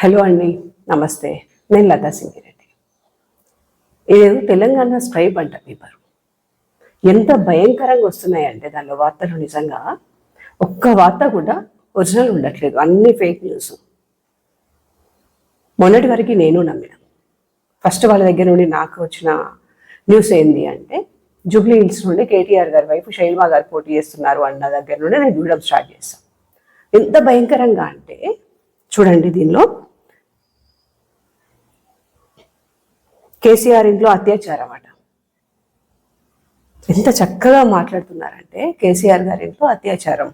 Hello అండి నమస్తే. నేను లతా సింగిరెడ్డి. ఇదేదో తెలంగాణ స్ట్రైప్ అంట పేపర్. ఎంత భయంకరంగా వస్తున్నాయంటే దానిలో వార్తలు నిజంగా ఒక్క వార్త కూడా ఒరిజినల్ ఉండట్లేదు. అన్ని ఫేక్ న్యూస్. మొన్నటి వరకు నేను నమ్మిన. ఫస్ట్ వాళ్ళ దగ్గర నుండి నాకు వచ్చిన న్యూస్ ఏంది అంటే జూబ్లీ హిల్స్ నుండి కేటీఆర్ గారి వైపు శైల్మా గారు పోటీ చేస్తున్నారు అన్న దగ్గర నుండి నేను చూడడం స్టార్ట్ చేశాను ఎంత భయంకరంగా అంటే చూడండి దీనిలో కేసీఆర్ ఇంట్లో అత్యాచారం అట. ఎంత చక్కగా మాట్లాడుతున్నారంటే కేసీఆర్ గారి ఇంట్లో అత్యాచారం.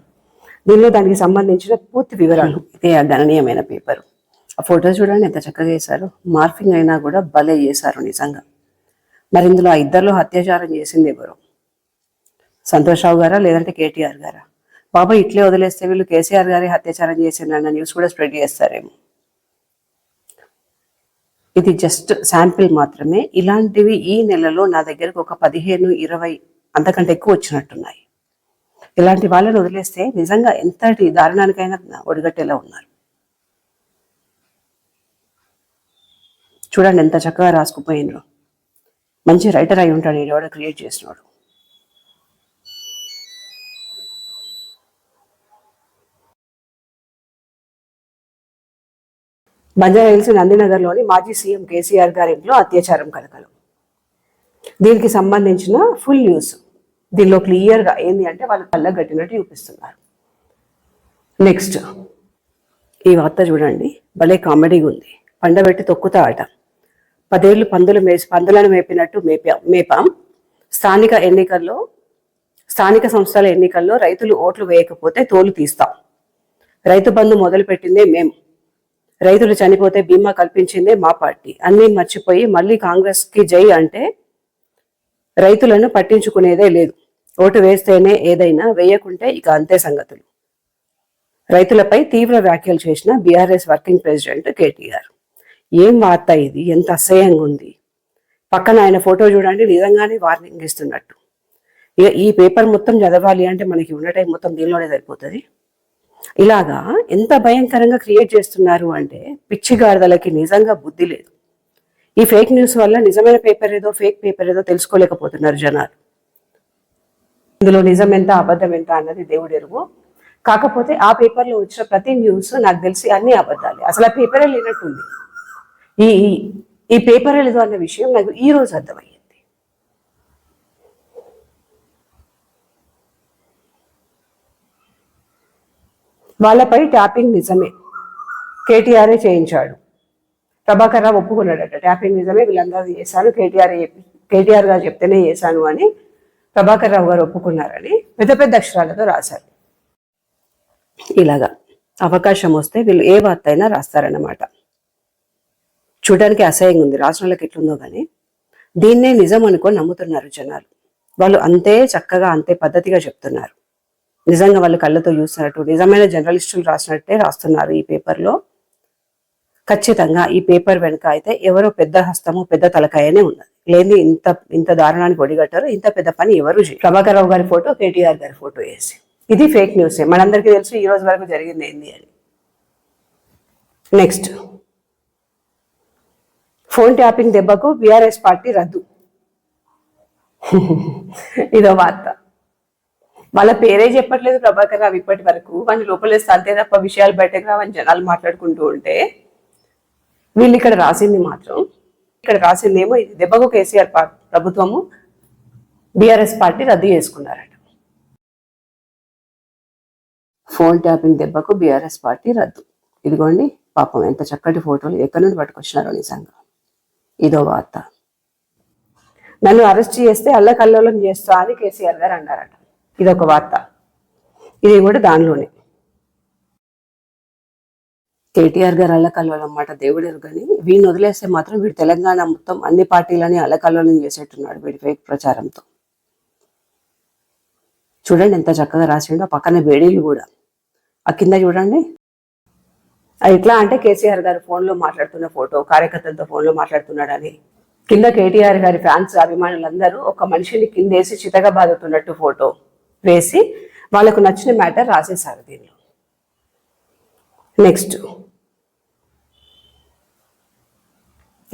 దీనిలో దానికి సంబంధించిన పూర్తి వివరాలు ఇదే ఆ గణనీయమైన పేపర్. ఆ ఫోటో చూడండి ఎంత చక్కగా వేశారు మార్ఫింగ్ అయినా కూడా భలే చేశారు నిజంగా. మరి ఇందులో ఆ ఇద్దరిలో అత్యాచారం చేసింది ఎవరు? సంతోష్రావు గారా లేదంటే కేటీఆర్ గారా? బాబా ఇట్లే వదిలేస్తే వీళ్ళు కేసీఆర్ గారి అత్యాచారం చేసిందన్న న్యూస్ కూడా స్ప్రెడ్ చేస్తారేమో. ఇది జస్ట్ శాంపిల్ మాత్రమే. ఇలాంటివి ఈ నెలలో నా దగ్గరకు ఒక పదిహేను ఇరవై అంతకంటే ఎక్కువ వచ్చినట్టున్నాయి. ఇలాంటి వాళ్ళని వదిలేస్తే నిజంగా ఎంతటి దారుణానికైనా ఒడిగట్టేలా ఉన్నారు. చూడండి ఎంత చక్కగా రాసుకుపోయినరు. మంచి రైటర్ అయి ఉంటాడు ఈడవాడు క్రియేట్ చేసినాడు. బంజారాహిల్స్ నందినగర్లోని మాజీ సీఎం కేసీఆర్ గారి ఇంట్లో అత్యాచారం కలకలు. దీనికి సంబంధించిన ఫుల్ న్యూస్. దీనిలో క్లియర్గా ఏంది అంటే వాళ్ళు కళ్ళ గట్టినట్టు చూపిస్తున్నారు. నెక్స్ట్ ఈ వార్త చూడండి. భలే కామెడీగా ఉంది. పండబెట్టి తొక్కుతా ఆట. పదేళ్ళు పందులు మేసి పందులను మేపినట్టు మేపాం మేపాం. స్థానిక ఎన్నికల్లో స్థానిక సంస్థల ఎన్నికల్లో రైతులు ఓట్లు వేయకపోతే తోలు తీస్తాం. రైతు బంధు మొదలుపెట్టిందే మేము రైతులు చనిపోతే బీమా కల్పించిందే మా పార్టీ. అన్నీ మర్చిపోయి మళ్ళీ కాంగ్రెస్కి జై అంటే రైతులను పట్టించుకునేదే లేదు. ఓటు వేస్తేనే ఏదైనా వేయకుంటే ఇక అంతే సంగతులు. రైతులపై తీవ్ర వ్యాఖ్యలు చేసిన బీఆర్ఎస్ వర్కింగ్ ప్రెసిడెంట్ కేటీఆర్. ఏం వార్త ఇది? ఎంత అసహ్యంగా ఉంది. పక్కన ఆయన ఫోటో చూడండి నిజంగానే వార్నింగ్ ఇస్తున్నట్టు. ఇక ఈ పేపర్ మొత్తం చదవాలి అంటే మనకి ఉన్న టైం మొత్తం దీనిలోనే సరిపోతుంది. ఇలాగా ఎంత భయంకరంగా క్రియేట్ చేస్తున్నారు అంటే పిచ్చి గాడిదలకి నిజంగా బుద్ధి లేదు. ఈ ఫేక్ న్యూస్ వల్ల నిజమైన పేపర్ ఏదో ఫేక్ పేపర్ ఏదో తెలుసుకోలేకపోతున్నారు జనాలు. ఇందులో నిజం ఎంత అబద్ధం ఎంత అన్నది దేవుడు ఎరుగు. కాకపోతే ఆ పేపర్లో వచ్చిన ప్రతి న్యూస్ నాకు తెలిసి అన్ని అబద్ధాలే. అసలు ఆ పేపరే లేనట్టుంది. ఈ ఈ- పేపరే లేదు అన్న విషయం నాకు ఈ రోజు అర్థమయ్యింది. వాళ్ళపై ట్యాపింగ్ నిజమే. కేటీఆర్ఏ చేయించాడు? ప్రభాకర్ రావు ఒప్పుకున్నాడట. ట్యాపింగ్ నిజమే వీళ్ళందరూ చేశాను కేటీఆర్ కేటీఆర్ గారు చెప్తేనే చేశాను అని ప్రభాకర్ రావు గారు ఒప్పుకున్నారని పెద్ద పెద్ద అక్షరాలతో రాశారు. ఇలాగా అవకాశం వస్తే వీళ్ళు ఏ వార్త అయినా రాస్తారన్నమాట. చూడడానికి అసహ్యంగా ఉంది. రాష్ట్రాలకు ఎట్లుందో కానీ దీన్నే నిజం అనుకొని నమ్ముతున్నారు జనాలు. వాళ్ళు అంతే చక్కగా అంతే పద్ధతిగా చెప్తున్నారు. నిజంగా వాళ్ళు కళ్ళతో చూసినట్టు నిజమైన జర్నలిస్టులు రాసినట్టే రాస్తున్నారు ఈ పేపర్లో. ఖచ్చితంగా ఈ పేపర్ వెనుక అయితే ఎవరో పెద్ద హస్తము పెద్ద తలకాయనే ఉన్నది. లేని ఇంత ఇంత దారుణానికి ఒడిగట్టారు ఇంత పెద్ద పని ఎవరు చేయరు. ప్రభాకర్ రావు గారి ఫోటో కేటీఆర్ గారి ఫోటో వేసి. ఇది ఫేక్ న్యూస్. మనందరికీ తెలుసు ఈ రోజు వరకు జరిగింది ఏంది అని. నెక్స్ట్. ఫోన్ ట్యాపింగ్ దెబ్బకు బీఆర్ఎస్ పార్టీ రద్దు. ఇదో వార్త. వాళ్ళ పేరే చెప్పట్లేదు ప్రభాకర్ రావు ఇప్పటి వరకు. వాళ్ళు లోపలేస్తే అంతే తప్ప విషయాలు బయటకు రావని జనాలు మాట్లాడుకుంటూ ఉంటే వీళ్ళు ఇక్కడ రాసింది మాత్రం ఇక్కడ రాసిందేమో ఇది దెబ్బకు కేసీఆర్ ప్రభుత్వము బీఆర్ఎస్ పార్టీ రద్దు చేసుకున్నారట. ఫోన్ ట్యాపింగ్ దెబ్బకు బీఆర్ఎస్ పార్టీ రద్దు. ఇదిగోండి పాపం ఎంత చక్కటి ఫోటోలు ఎక్కడి నుండి పట్టుకొచ్చినారో నిజంగా. ఇదో వార్త. నన్ను అరెస్ట్ చేస్తే అల్లకల్లోలం చేస్తా అని కేసీఆర్ గారు అన్నారట. ఇదొక వార్త. ఇది కూడా దానిలోనే. కేటీఆర్ గారు అల్లకల్లోలం మాట దేవుడేరు కానీ వీడిని వదిలేస్తే మాత్రం వీడు తెలంగాణ మొత్తం అన్ని పార్టీలని అల్లకల్లోలం చేసేట్టున్నాడు వీడి ఫేక్ ప్రచారంతో. చూడండి ఎంత చక్కగా రాసిండో పక్కన బేడీలు కూడా. ఆ కింద చూడండి. అది ఎట్లా అంటే కేసీఆర్ గారు ఫోన్లో మాట్లాడుతున్న ఫోటో కార్యకర్తలతో ఫోన్లో మాట్లాడుతున్నాడని. కింద కేటీఆర్ గారి ఫ్యాన్స్ అభిమానులందరూ ఒక మనిషిని కిందేసి చితగా బాదుతున్నట్టు ఫోటో. వేసి వాళ్ళకు నచ్చిన మ్యాటర్ రాసేశారు దీనిలో. నెక్స్ట్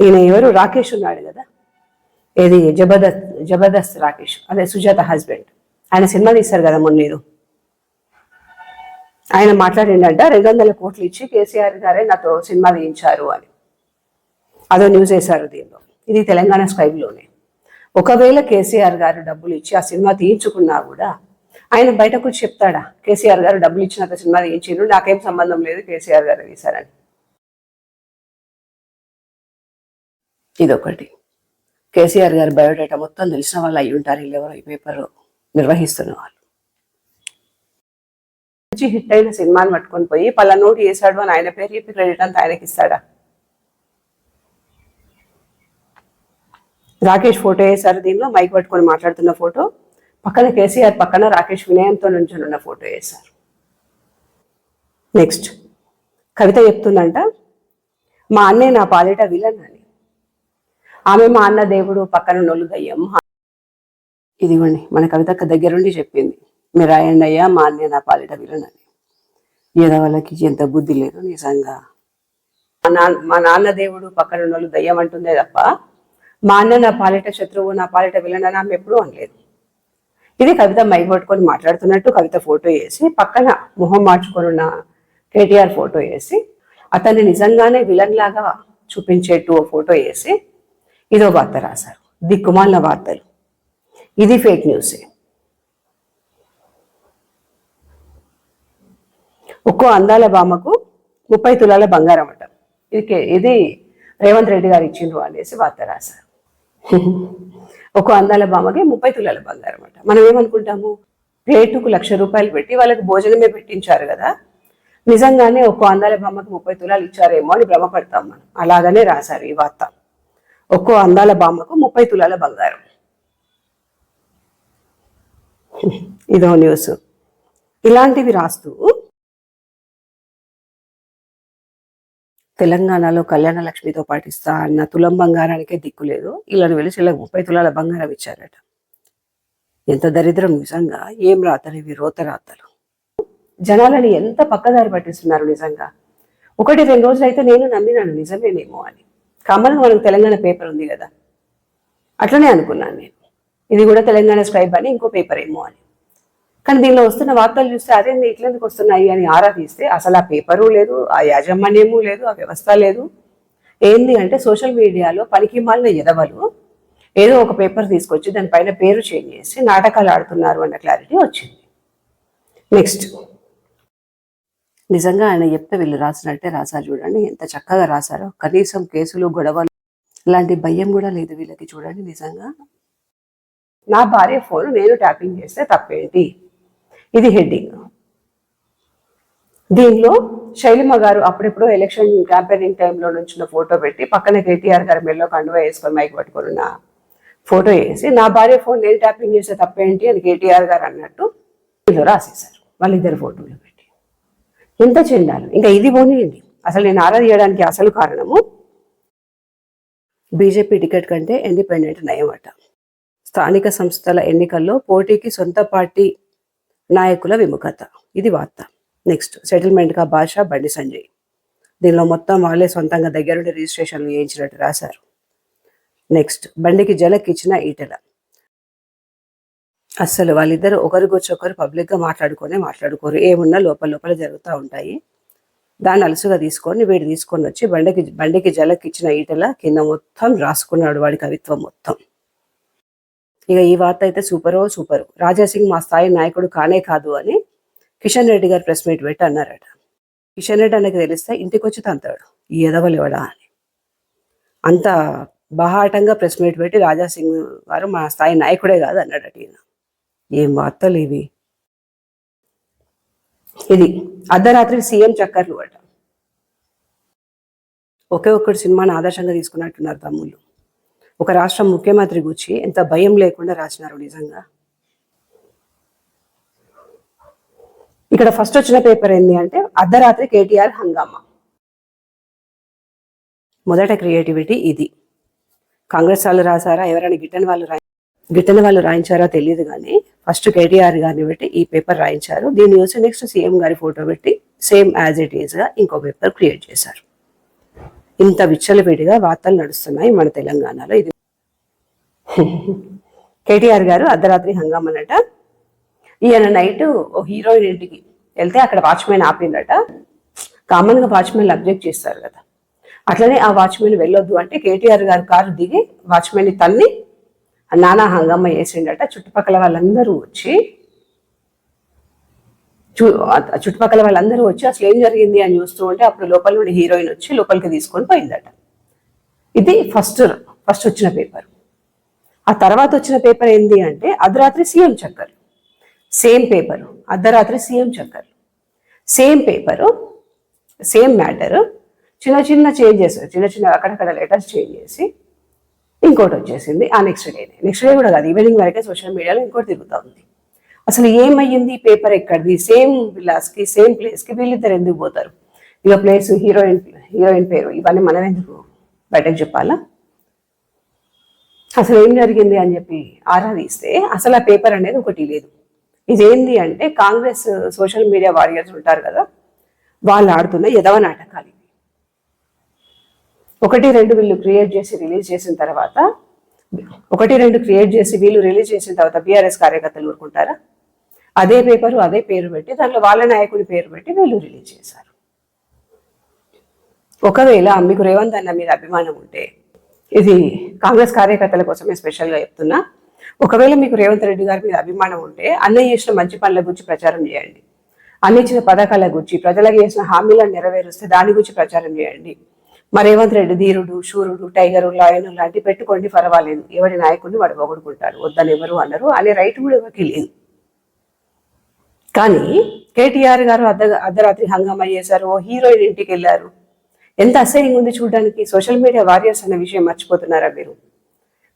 ఈయన ఎవరు? రాకేష్ ఉన్నాడు కదా. ఏది? జబర్దస్త్ జబర్దస్త్ రాకేష్. అదే సుజాత హస్బెండ్. ఆయన సినిమా తీశారు కదా మొన్న ఏదో. ఆయన మాట్లాడిండంట రెండు వందల కోట్లు ఇచ్చి కేసీఆర్ గారే నాతో సినిమా తీయించారు అని. అదో న్యూస్ వేశారు దీనిలో. ఇది తెలంగాణ స్క్రైబ్లోనే ఒకవేళ కేసీఆర్ గారు డబ్బులు ఇచ్చి ఆ సినిమా తీయించుకున్నా కూడా ఆయన బయటకు వచ్చి చెప్తాడా? కేసీఆర్ గారు డబ్బులు ఇచ్చినాక సినిమా తీయించారు నాకేం సంబంధం లేదు కేసీఆర్ గారు తీశారని. ఇదొకటి. కేసీఆర్ గారి బయోడేటా మొత్తం తెలిసిన వాళ్ళు అయి ఉంటారు ఎవరో ఈ పేపర్ నిర్వహిస్తున్న వాళ్ళు. మంచి హిట్ అయిన సినిమాని పట్టుకొని పోయి పలానోటి చేశాడు అని ఆయన పేరు చెప్పి క్రెడిట్ అంతా ఆయనకి ఇస్తాడా? రాకేష్ ఫోటో వేశారు దీనిలో మైక్ పట్టుకొని మాట్లాడుతున్న ఫోటో. పక్కన కేసీఆర్ పక్కన రాకేష్ వినయంతో నుంచొని ఉన్న ఫోటో వేశారు. నెక్స్ట్ కవిత చెప్తుందంట మా అన్నయ్య నా పాలిట విలన్ అని ఆమె మా అన్న దేవుడు పక్కన నొలు దయ్యం ఇదిగోండి మన కవిత దగ్గరుండి చెప్పింది మీరు రాయండి అయ్యా మా అన్నయ్య నా పాలిట విలన్ అని ఏదో వాళ్ళకి ఎంత బుద్ధి లేదు నిజంగా. మా నాన్న మా నాన్న దేవుడు పక్కన ఉన్నోళ్ళు దయ్యం అంటుందే తప్ప మా అన్న నా పాలిట శత్రువు నా పాలిట విలన్ అని ఆమె ఎప్పుడూ అనలేదు. ఇది కవిత మైక్ పట్టుకొని మాట్లాడుతున్నట్టు కవిత ఫోటో వేసి పక్కన మొహం మార్చుకొని ఉన్న కేటీఆర్ ఫోటో వేసి అతన్ని నిజంగానే విలన్ లాగా చూపించేట్టు ఓ ఫోటో వేసి ఇదో వార్త రాశారు. దిక్కుమాలిన వార్తలు. ఇది ఫేక్ న్యూసే. ఒక్కో అందాల బామకు ముప్పై తులాల బంగారం అట. ఇది ఇది రేవంత్ రెడ్డి గారు ఇచ్చిండ్రు అనేసి వార్త రాశారు. ఒక్కో అందాల బామ్మకి ముప్పై తులాల బంగారం అట మనం ఏమనుకుంటాము? ప్లేటుకు లక్ష రూపాయలు పెట్టి వాళ్ళకి భోజనమే పెట్టించారు కదా. నిజంగానే ఒక్కో అందాల బామ్మకి ముప్పై తులాలు ఇచ్చారేమో అని భ్రమపడతాం మనం. అలాగనే రాశారు ఈ వార్త. ఒక్కో అందాల బామ్మకు ముప్పై తులాల బంగారం. ఇదో న్యూస్. ఇలాంటివి రాస్తూ తెలంగాణలో కళ్యాణ లక్ష్మితో పాటిస్తా అన్న తులం బంగారానికే దిక్కు లేదు. ఇలాని వెళ్ళి ఇలా ముప్పై తులాల బంగారం ఇచ్చారట. ఎంత దరిద్రం నిజంగా. ఏం రాతలు ఇవి? రోత రాతలు. జనాలని ఎంత పక్కదారి పట్టిస్తున్నారు నిజంగా. ఒకటి రెండు రోజులు అయితే నేను నమ్మినాను నిజమేనేమో అని. కమలం మనకు తెలంగాణ పేపర్ ఉంది కదా. అట్లనే అనుకున్నాను నేను. ఇది కూడా తెలంగాణ స్క్రైబ్ అని ఇంకో పేపర్ ఏమో అని. కానీ దీనిలో వస్తున్న వార్తలు చూస్తే అదే ఇట్లెందుకు వస్తున్నాయి అని ఆరా తీస్తే అసలు ఆ పేపరు లేదు ఆ యాజమాన్యము లేదు ఆ వ్యవస్థ లేదు. ఏంది అంటే సోషల్ మీడియాలో పనికి మాలిన ఎదవలు ఏదో ఒక పేపర్ తీసుకొచ్చి దానిపైన పేరు చేంజ్ చేసి నాటకాలు ఆడుతున్నారు అన్న క్లారిటీ వచ్చింది. నెక్స్ట్. నిజంగా ఆయన చెప్తే వీళ్ళు రాసినట్టే రాశారు చూడండి ఎంత చక్కగా రాశారో. కనీసం కేసులు గొడవలు ఇలాంటి భయం కూడా లేదు వీళ్ళకి చూడండి నిజంగా. నా భార్య ఫోన్ నేను ట్యాపింగ్ చేస్తే తప్పేంటి? ఇది హెడ్డింగ్. దీనిలో శైలిమ గారు అప్పుడెప్పుడు ఎలక్షన్ క్యాంపెయినింగ్ టైంలో నుంచిన ఫోటో పెట్టి పక్కన కేటీఆర్ గారి మెల్లో కండువా వేసుకొని మైక్ పట్టుకొని ఉన్న ఫోటో వేసి నా భార్య ఫోన్ నేను ట్యాపింగ్ చేస్తే తప్పేంటి? అని కేటీఆర్ గారు అన్నట్టు ఇందులో రాసేశారు. వాళ్ళిద్దరు ఫోటోలు పెట్టి. ఎంత చెందాలి ఇంకా ఇది పోనీయండి. అసలు నేను ఆరా తీయడానికి అసలు కారణము బీజేపీ టికెట్ కంటే ఇండిపెండెంట్ నయమట. స్థానిక సంస్థల ఎన్నికల్లో పోటీకి సొంత పార్టీ నాయకుల విముఖత. ఇది వార్త. నెక్స్ట్ సెటిల్మెంట్గా భాష బండి సంజయ్. దీనిలో మొత్తం వాళ్ళే సొంతంగా దగ్గరుండి రిజిస్ట్రేషన్లు చేయించినట్టు రాశారు. నెక్స్ట్ బండికి జలకి ఇచ్చిన ఈటల. అస్సలు వాళ్ళిద్దరు ఒకరికొచ్చి ఒకరు పబ్లిక్గా మాట్లాడుకొని మాట్లాడుకోరు. ఏమున్నా లోపల లోపల జరుగుతూ ఉంటాయి. దాన్ని అలసుగా తీసుకొని వీడు తీసుకొని వచ్చి బండికి బండికి జలకిచ్చిన ఇచ్చిన కింద మొత్తం రాసుకున్నాడు వాడి కవిత్వం మొత్తం. ఇక ఈ వార్త అయితే సూపరో సూపరు రాజాసింగ్ మా స్థాయి నాయకుడు కానే కాదు అని కిషన్ రెడ్డి గారు ప్రెస్ మీట్ పెట్టి అన్నారట. కిషన్ రెడ్డి అన్నకి తెలిస్తే ఇంటికి వచ్చి తంతాడు. ఈ ఎదవలేవడా అని. అంత బహాటంగా ప్రెస్ మీట్ పెట్టి రాజాసింగ్ గారు మా స్థాయి నాయకుడే కాదు అన్నాడట ఈయన. ఏం వార్తలు ఇవి? ఇది అర్ధరాత్రి సీఎం చక్కర్లు అట. ఒకే ఒక్కడు సినిమాని ఆదర్శంగా తీసుకున్నట్టున్నారు తమ్ముళ్ళు. ఒక రాష్ట్రం ముఖ్యమంత్రి గురించి ఎంత భయం లేకుండా రాసినారు నిజంగా. ఇక్కడ ఫస్ట్ వచ్చిన పేపర్ ఏంటి అంటే అర్ధరాత్రి కేటీఆర్ హంగామా. మొదట క్రియేటివిటీ ఇది. కాంగ్రెస్ వాళ్ళు రాసారా ఎవరైనా గిట్టని వాళ్ళు రాయి గిట్టని వాళ్ళు రాయించారా తెలియదు కానీ ఫస్ట్ కేటీఆర్ గారిని పెట్టి ఈ పేపర్ రాయించారు. దీన్ని చూసి నెక్స్ట్ సీఎం గారి ఫోటో పెట్టి సేమ్ యాజ్ ఇట్ ఈస్గా ఇంకో పేపర్ క్రియేట్ చేశారు. ఇంత విచ్చలవిడిగా వార్తలు నడుస్తున్నాయి మన తెలంగాణలో. ఇది కేటీఆర్ గారు అర్ధరాత్రి హంగామనట ఈయన నైట్ ఓ హీరోయిన్ ఇంటికి వెళ్తే అక్కడ వాచ్మెన్ ఆపిందట. కామన్గా వాచ్మెన్ అబ్జెక్ట్ చేస్తారు కదా. అట్లనే ఆ వాచ్మెన్ వెళ్ళొద్దు అంటే కేటీఆర్ గారు కారు దిగి వాచ్మెన్ తన్ని నానా హంగమ్మ చేసిండట చుట్టుపక్కల వాళ్ళందరూ వచ్చి చూ చుట్టుపక్కల వాళ్ళందరూ వచ్చి అసలు ఏం జరిగింది అని చూస్తూ ఉంటే అప్పుడు లోపల నుండి హీరోయిన్ వచ్చి లోపలికి తీసుకొని పోయిందట. ఇది ఫస్ట్ ఫస్ట్ వచ్చిన పేపర్. ఆ తర్వాత వచ్చిన పేపర్ ఏంటి అంటే అర్ధరాత్రి సీఎం చక్కర్. సేమ్ పేపరు అర్ధరాత్రి సీఎం చక్కర్. సేమ్ పేపరు సేమ్ మ్యాటరు చిన్న చిన్న చేంజెస్ చిన్న చిన్న అక్కడక్కడ లెటర్స్ చేంజ్ చేసి ఇంకోటి వచ్చేసింది. ఆ నెక్స్ట్ డే నెక్స్ట్ డే కూడా కాదు ఈవినింగ్ వరకే సోషల్ మీడియాలో ఇంకోటి తిరుగుతూ ఉంది. అసలు ఏమయ్యింది పేపర్ ఎక్కడిది? సేమ్ విలాస్కి సేమ్ ప్లేస్కి వీళ్ళిద్దరు ఎందుకు పోతారు? ఇక ప్లేస్ హీరోయిన్ హీరోయిన్ పేరు ఇవన్నీ మనం ఎందుకు బయటకు చెప్పాలా? అసలు ఏం జరిగింది అని చెప్పి ఆరా అసలు ఆ పేపర్ అనేది ఒకటి లేదు. ఇదేంది అంటే కాంగ్రెస్ సోషల్ మీడియా వారియర్స్ ఉంటారు కదా వాళ్ళు ఆడుతున్న యదవ నాటకాలు ఇవి. ఒకటి రెండు వీళ్ళు క్రియేట్ చేసి రిలీజ్ చేసిన తర్వాత ఒకటి రెండు క్రియేట్ చేసి వీళ్ళు రిలీజ్ చేసిన తర్వాత బీఆర్ఎస్ కార్యకర్తలు ఊరుకుంటారా? అదే పేపరు అదే పేరు పెట్టి దాంట్లో వాళ్ళ నాయకుడి పేరు పెట్టి వీళ్ళు రిలీజ్ చేశారు. ఒకవేళ మీకు రేవంత్ అన్న మీద అభిమానం ఉంటే ఇది కాంగ్రెస్ కార్యకర్తల కోసమే స్పెషల్గా చెప్తున్నా. ఒకవేళ మీకు రేవంత్ రెడ్డి గారి మీద అభిమానం ఉంటే అన్నయ్య చేసిన మంచి పనుల గురించి ప్రచారం చేయండి. అన్ని ఇచ్చిన పథకాల గురించి ప్రజలకు చేసిన హామీలను నెరవేరుస్తే దాని గురించి ప్రచారం చేయండి. మరి రేవంత్ రెడ్డి ధీరుడు శూరుడు టైగరు లాయను లాంటి పెట్టుకోండి పర్వాలేదు. ఎవరి నాయకుడిని వాడు పొగడుకుంటారు వద్దని ఎవరు అన్నారు అనే రైట్ కూడా ఎవరికి లేదు. కానీ కేటీఆర్ గారు అర్ధ అర్ధరాత్రి హంగామా చేశారు ఓ హీరోయిన్ ఇంటికి వెళ్ళారు. ఎంత అసహ్యంగా ఉంది చూడడానికి సోషల్ మీడియా వారియర్స్ అనే విషయం మర్చిపోతున్నారా మీరు?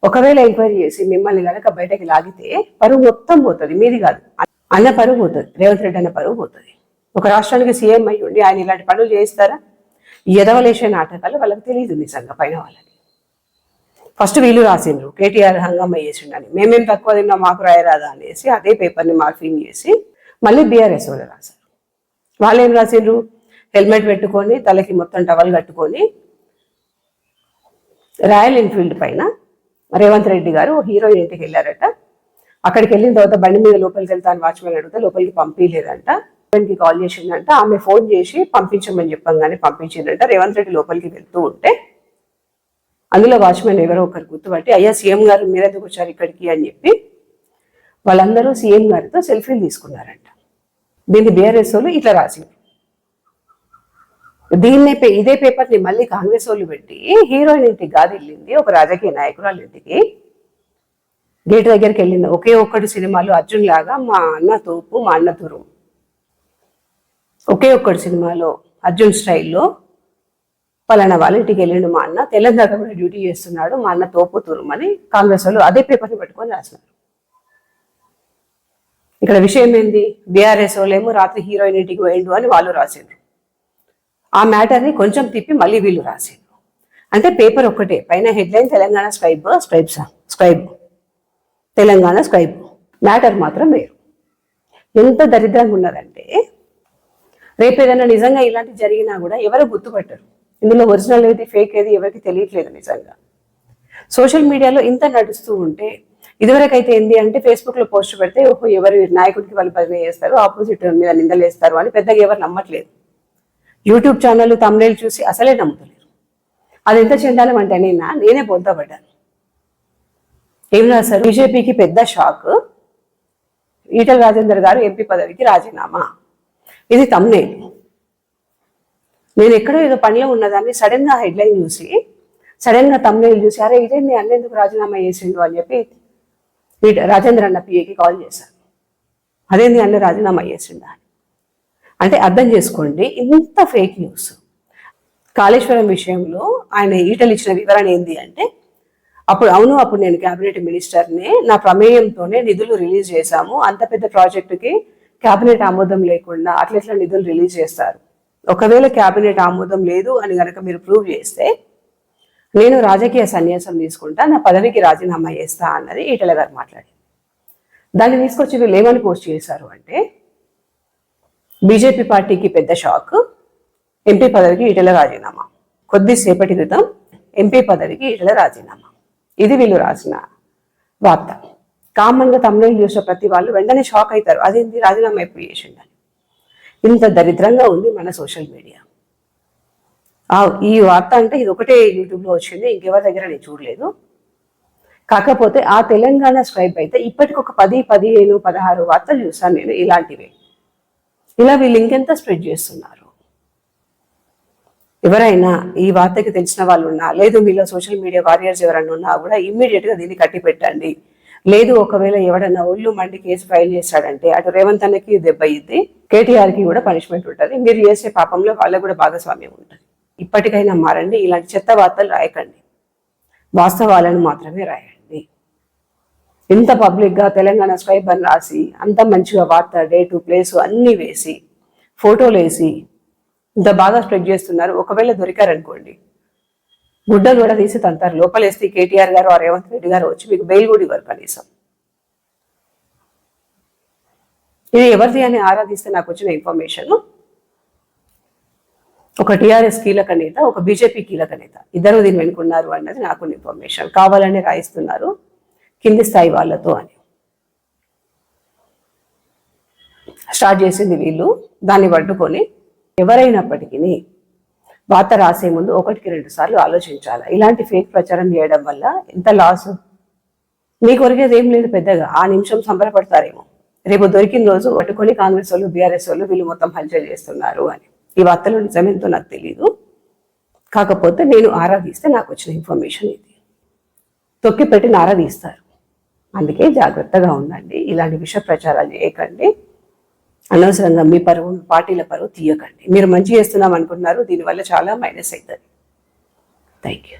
ఒకవేళ ఎంక్వైరీ చేసి మిమ్మల్ని కనుక బయటకి లాగితే పరువు మొత్తం పోతుంది మీది కాదు. అన్న పరువు పోతుంది రేవంత్ రెడ్డి అన్న పరువు పోతుంది. ఒక రాష్ట్రానికి సీఎం అయ్యి ఉండి ఆయన ఇలాంటి పనులు చేయిస్తారా? ఎదవలేసే నాటకాలు వాళ్ళకి తెలియదు నిజంగా పైన వాళ్ళకి. ఫస్ట్ వీళ్ళు రాసిండ్రు కేటీఆర్ హంగమ్మ చేసిండని. మేమేం తక్కువ తిన్నా మాకు రాయరాదా అనేసి అదే పేపర్ని మార్ఫింగ్ చేసి మళ్ళీ బీఆర్ఎస్ వాళ్ళు రాశారు. వాళ్ళు ఏం రాసిండ్రు? హెల్మెట్ పెట్టుకొని తలకి మొత్తం టవల్ కట్టుకొని రాయల్ ఎన్ఫీల్డ్ పైన రేవంత్ రెడ్డి గారు హీరోయిన్ ఇంటికి వెళ్ళారట. అక్కడికి వెళ్ళిన తర్వాత బండి మీద లోపలికి వెళ్తాను వాచ్మెన్ అడిగితే లోపలికి పంపించలేదంట. కి కాల్ చేసిందంట. ఆమె ఫోన్ చేసి పంపించమని చెప్పంగానే పంపించిందంట. రేవంత్ రెడ్డి లోపలికి వెళ్తూ ఉంటే అందులో వాచ్మెన్ ఎవరో ఒకరు గుర్తుపట్టి అయ్యా సీఎం గారు మీరెందుకు వచ్చారు ఇక్కడికి? అని చెప్పి వాళ్ళందరూ సీఎం గారితో సెల్ఫీలు తీసుకున్నారంట. దీన్ని బీఆర్ఎస్ వాళ్ళు ఇట్లా రాసింది. దీన్నే పే- ఇదే పేపర్ని మళ్ళీ కాంగ్రెస్ వాళ్ళు పెట్టి హీరోయిన్ ఇంటికి కాదు వెళ్ళింది ఒక రాజకీయ నాయకురాలు ఇంటికి. గేట్ దగ్గరికి వెళ్ళింది. ఒకే ఒక్కటి సినిమాలు అర్జున్ లాగా మా అన్న తోపు మా అన్న తురు ఒకే ఒక్కటి సినిమాలో అర్జున్ స్టైల్లో పలానా వాళ్ళ ఇంటికి వెళ్ళిండు మా అన్న. తెలంగాణ కూడా డ్యూటీ చేస్తున్నాడు మా అన్న తోపు తురుమని కాంగ్రెస్ వాళ్ళు అదే పేపర్ని పెట్టుకొని రాసినారు. ఇక్కడ విషయం ఏంది? బీఆర్ఎస్ వాళ్ళేమో రాత్రి హీరోయిన్ ఇంటికి పోయిండు అని వాళ్ళు రాసిండ్రు. ఆ మ్యాటర్ని కొంచెం తిప్పి మళ్ళీ వీళ్ళు రాసిండ్రు. అంటే పేపర్ ఒక్కటే పైన headline Telangana scribe scribes scribe Telangana scribe matter మాత్రం వేరు. ఎంత దరిద్రంగా ఉన్నదంటే రేపు ఏదైనా నిజంగా ఇలాంటి జరిగినా కూడా ఎవరు గుర్తుపట్టరు. ఇందులో ఒరిజినల్ ఏది ఫేక్ ఏది ఎవరికి తెలియట్లేదు నిజంగా. సోషల్ మీడియాలో ఇంత నడుస్తూ ఉంటే ఇదివరకైతే ఏంటి అంటే ఫేస్బుక్లో పోస్ట్ పెడితే ఓహో ఎవరు నాయకుడికి వాళ్ళు పని చేస్తారు ఆపోజిట్ మీద నిందలేస్తారు అని పెద్దగా ఎవరు నమ్మట్లేదు. యూట్యూబ్ ఛానల్ తమిళ చూసి అసలే నమ్ముతలేరు. అది ఎంత చెందాలం అంటే నేనా? నేనే పొందబడ్డాను పడ్డాను ఏం రాశారు? బీజేపీకి పెద్ద షాక్ ఈటల రాజేందర్ గారు ఎంపీ పదవికి రాజీనామా. ఇది తమ్నేల్ నేను ఎక్కడో ఏదో పనిలో ఉన్నదాన్ని సడన్గా హెడ్లైన్ చూసి సడన్గా తమ్నేల్ చూసి అరే ఇదేంది? అన్నెందుకు రాజీనామా చేసిండు? అని చెప్పి ఈట- రాజేంద్ర అన్న పిఏకి కాల్ చేశాను అదేంది అన్న రాజీనామా చేసిండా అంటే అర్థం చేసుకోండి ఇంత ఫేక్ న్యూస్ కాళేశ్వరం విషయంలో ఆయన ఈటలు ఇచ్చిన వివరణ ఏంది అంటే అప్పుడు అవును అప్పుడు నేను క్యాబినెట్ మినిస్టర్ని నా ప్రమేయంతోనే నిధులు రిలీజ్ చేశాము. అంత పెద్ద ప్రాజెక్టుకి క్యాబినెట్ ఆమోదం లేకుండా అట్లా నిధులు రిలీజ్ చేస్తారు? ఒకవేళ క్యాబినెట్ ఆమోదం లేదు అని కనుక మీరు ప్రూవ్ చేస్తే నేను రాజకీయ సన్యాసం తీసుకుంటా నా పదవికి రాజీనామా చేస్తా అన్నది ఈటల గారు మాట్లాడి దాన్ని తీసుకొచ్చి వీళ్ళు ఏమని పోస్ట్ చేశారు అంటే బీజేపీ పార్టీకి పెద్ద షాక్ ఎంపీ పదవికి ఈటల రాజీనామా. కొద్దిసేపటి క్రితం ఎంపీ పదవికి ఈటల రాజీనామా. ఇది వీళ్ళు రాసిన వార్త. కామన్గా తమిళ చూసిన ప్రతి వాళ్ళు వెంటనే షాక్ అవుతారు. అదేంటి రాజీనామా ఎప్పుడు చేసిండాలి ఇంత దరిద్రంగా ఉంది మన సోషల్ మీడియా. ఈ వార్త అంటే ఇది ఒకటే యూట్యూబ్లో వచ్చింది ఇంకెవరి దగ్గర నేను చూడలేదు. కాకపోతే ఆ తెలంగాణ స్క్రైబ్ అయితే ఇప్పటికి ఒక పది పదిహేను పదహారు వార్తలు చూసాను నేను ఇలాంటివే. ఇలా వీళ్ళు ఇంకెంత స్ప్రెడ్ చేస్తున్నారు? ఎవరైనా ఈ వార్తకి తెలిసిన వాళ్ళు ఉన్నా లేదు మీలో సోషల్ మీడియా వారియర్స్ ఎవరైనా ఉన్నా కూడా ఇమ్మీడియట్గా దీన్ని కట్టి పెట్టండి లేదు ఒకవేళ ఎవడన్నా ఒళ్ళు మండి కేసు ఫైల్ చేశాడంటే అటు రేవంత్ అన్నకి దెబ్బ అయ్యింది కేటీఆర్కి కూడా పనిష్మెంట్ ఉంటుంది. మీరు చేసే పాపంలో వాళ్ళకు కూడా భాగస్వామ్యం ఉంటుంది. ఇప్పటికైనా మారండి. ఇలాంటి చెత్త వార్తలు రాయకండి. వాస్తవాలను మాత్రమే రాయండి. ఇంత పబ్లిక్గా తెలంగాణ స్వైప్ అని రాసి అంత మంచిగా వార్త డేటు ప్లేసు అన్నీ వేసి ఫోటోలు వేసి ఇంత బాగా స్ప్రెడ్ చేస్తున్నారు. ఒకవేళ దొరికారనుకోండి గుడ్డలు కూడా తీసి తంతారు. లోపలేస్తే కేటీఆర్ గారు ఆ రేవంత్ రెడ్డి గారు వచ్చి మీకు బెయిల్ కూడా ఇవ్వరు కనీసం. ఇది ఎవరిది అని ఆరాధిస్తే నాకు వచ్చిన ఇన్ఫర్మేషన్ ఒక టీఆర్ఎస్ కీలక నేత ఒక బీజేపీ కీలక నేత. ఇద్దరు దీన్ని వెనుకున్నారు అన్నది నాకు ఇన్ఫర్మేషన్. కావాలని రాయిస్తున్నారు. కింది స్థాయి వాళ్ళతో అని. స్టార్ట్ చేసింది వీళ్ళు. దాన్ని పట్టుకొని ఎవరైనప్పటికీ వార్త రాసే ముందు ఒకటికి రెండు సార్లు ఆలోచించాలి. ఇలాంటి ఫేక్ ప్రచారం చేయడం వల్ల ఎంత లాస్? మీ కొరికేది ఏం లేదు పెద్దగా. ఆ నిమిషం సంబరపడతారేమో. రేపు దొరికిన రోజు పట్టుకొని కాంగ్రెస్ వాళ్ళు బీఆర్ఎస్ వాళ్ళు వీళ్ళు మొత్తం హల్చల్ చేస్తున్నారు అని. ఈ వార్తలో నిజమేంతో నాకు తెలియదు కాకపోతే నేను ఆరాధిస్తే నాకు వచ్చిన ఇన్ఫర్మేషన్ ఇది. తొక్కి పెట్టి ఆరాధిస్తారు అందుకే జాగ్రత్తగా ఉండండి. ఇలాంటి విష ప్రచారాలు చేయకండి. అనవసరంగా మీ పరువు పార్టీల పరువు తీయకండి. మీరు మంచి చేస్తున్నాం అనుకుంటున్నారు. దీనివల్ల చాలా మైనస్ అవుతుంది. Thank you